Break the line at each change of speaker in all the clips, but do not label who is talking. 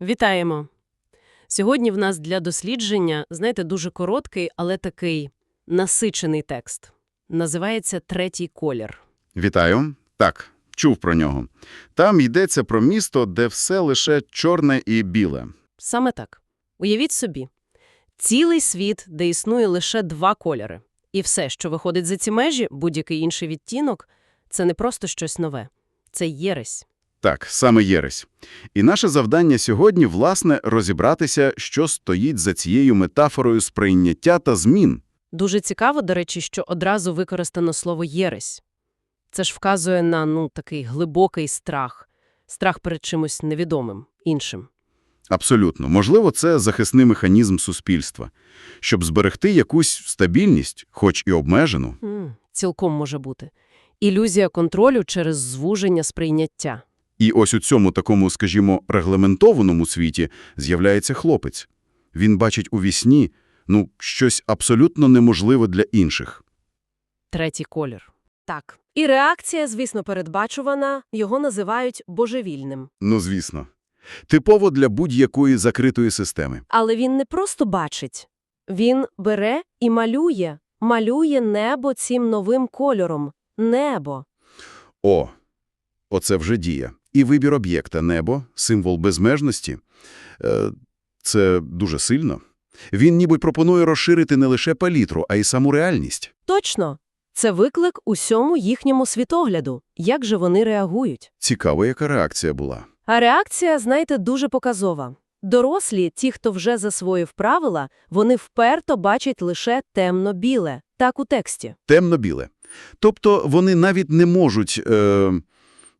Вітаємо! Сьогодні в нас для дослідження, знаєте, дуже короткий, але такий насичений текст. Називається «Третій колір».
Вітаю. Так, чув про нього. Там йдеться про місто, де все лише чорне і біле.
Саме так. Уявіть собі. Цілий світ, де існує лише два кольори. І все, що виходить за ці межі, будь-який інший відтінок, це не просто щось нове. Це єресь.
Так, саме єресь. І наше завдання сьогодні, власне, розібратися, що стоїть за цією метафорою сприйняття та змін.
Дуже цікаво, до речі, що одразу використано слово «єресь». Це ж вказує на, ну, такий глибокий страх. Страх перед чимось невідомим, іншим.
Абсолютно. Можливо, це захисний механізм суспільства. Щоб зберегти якусь стабільність, хоч і обмежену.
М, цілком може бути. Ілюзія контролю через звуження сприйняття.
І ось у цьому такому, скажімо, регламентованому світі з'являється хлопець. Він бачить у вісні, ну, щось абсолютно неможливе для інших.
Третій колір. Так. І реакція, звісно, передбачувана, його називають божевільним.
Ну, звісно. Типово для будь-якої закритої системи.
Але він не просто бачить. Він бере і малює. Малює небо цим новим кольором. Небо.
О, оце вже дія. І вибір об'єкта небо, символ безмежності. Е, це дуже сильно. Він ніби пропонує розширити не лише палітру, а й саму реальність.
Точно. Це виклик усьому їхньому світогляду. Як же вони реагують?
Цікаво, яка реакція була.
А реакція, знаєте, дуже показова. Дорослі, ті, хто вже засвоїв правила, вони вперто бачать лише темно-біле. Так у тексті.
Темно-біле. Тобто вони навіть не можуть е,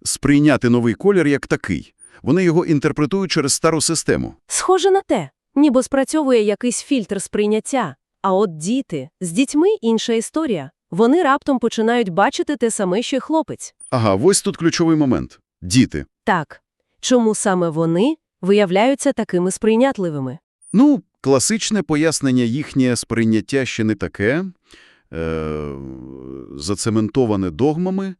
сприйняти новий колір як такий. Вони його інтерпретують через стару систему.
Схоже на те, ніби спрацьовує якийсь фільтр сприйняття. А от діти, з дітьми інша історія. Вони раптом починають бачити те саме, що й хлопець.
Ага, ось тут ключовий момент. Діти.
Так, чому саме вони виявляються такими сприйнятливими?
Ну, класичне пояснення їхнє сприйняття ще не таке, е, зацементоване догмами,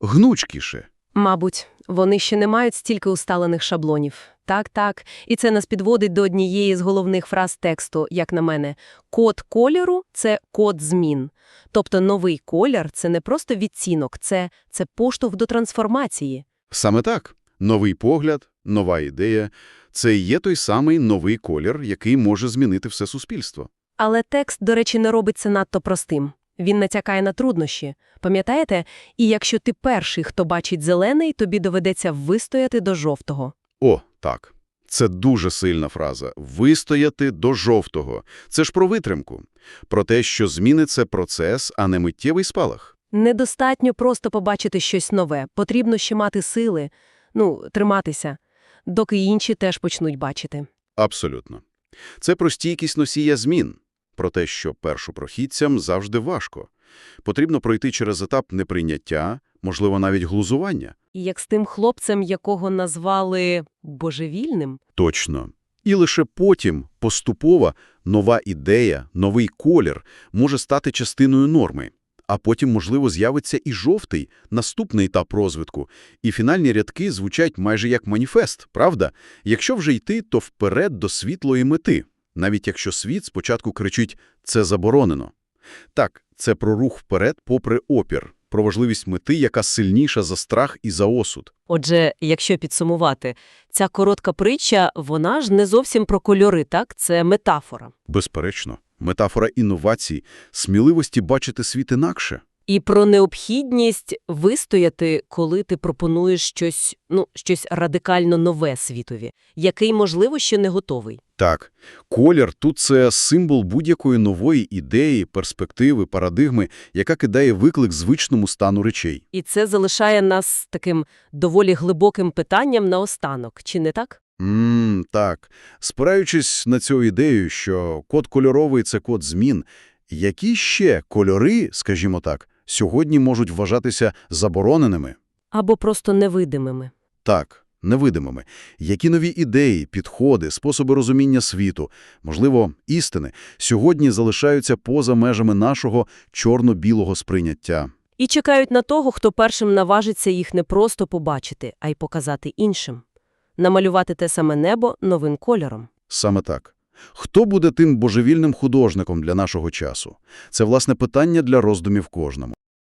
гнучкіше.
Мабуть, вони ще не мають стільки усталених шаблонів. Так, так. І це нас підводить до однієї з головних фраз тексту, як на мене. Код кольору – це код змін. Тобто новий колір – це не просто відцінок, це, це поштовх до трансформації.
Саме так. Новий погляд, нова ідея – це і є той самий новий колір, який може змінити все суспільство.
Але текст, до речі, не робить це надто простим. Він натякає на труднощі. Пам'ятаєте? І якщо ти перший, хто бачить зелений, тобі доведеться вистояти до жовтого.
О, так. Це дуже сильна фраза. Вистояти до жовтого. Це ж про витримку. Про те, що зміни – це процес, а не миттєвий спалах.
Недостатньо просто побачити щось нове. Потрібно ще мати сили, ну, триматися, доки інші теж почнуть бачити.
Абсолютно. Це про стійкість носія змін. Про те, що першопрохідцям завжди важко. Потрібно пройти через етап неприйняття, можливо, навіть глузування.
І як з тим хлопцем, якого назвали божевільним,
Точно. І лише потім, поступово, нова ідея, новий колір може стати частиною норми. А потім, можливо, з'явиться і жовтий, наступний етап розвитку. І фінальні рядки звучать майже як маніфест, правда? Якщо вже йти, то вперед до світлої мети. Навіть якщо світ спочатку кричить «це заборонено». Так, це про рух вперед попри опір, про важливість мети, яка сильніша за страх і за осуд.
Отже, якщо підсумувати, ця коротка притча, вона ж не зовсім про кольори, так? Це метафора.
Безперечно, метафора інновацій, сміливості бачити світ інакше.
І про необхідність вистояти, коли ти пропонуєш щось, ну, щось радикально нове світові, який, можливо, ще не готовий.
Так, колір тут це символ будь-якої нової ідеї, перспективи, парадигми, яка кидає виклик звичному стану речей.
І це залишає нас таким доволі глибоким питанням наостанок, чи не так?
Ммм, так. Спираючись на цю ідею, що код кольоровий – це код змін, які ще кольори, скажімо так, сьогодні можуть вважатися забороненими?
Або просто невидимими.
Так, невидимими. Які нові ідеї, підходи, способи розуміння світу, можливо, істини, сьогодні залишаються поза межами нашого чорно-білого сприйняття?
І чекають на того, хто першим наважиться їх не просто побачити, а й показати іншим. намалювати те саме небо новим кольором.
Саме так. Хто буде тим божевільним художником для нашого часу? Це, власне, питання для роздумів кожному.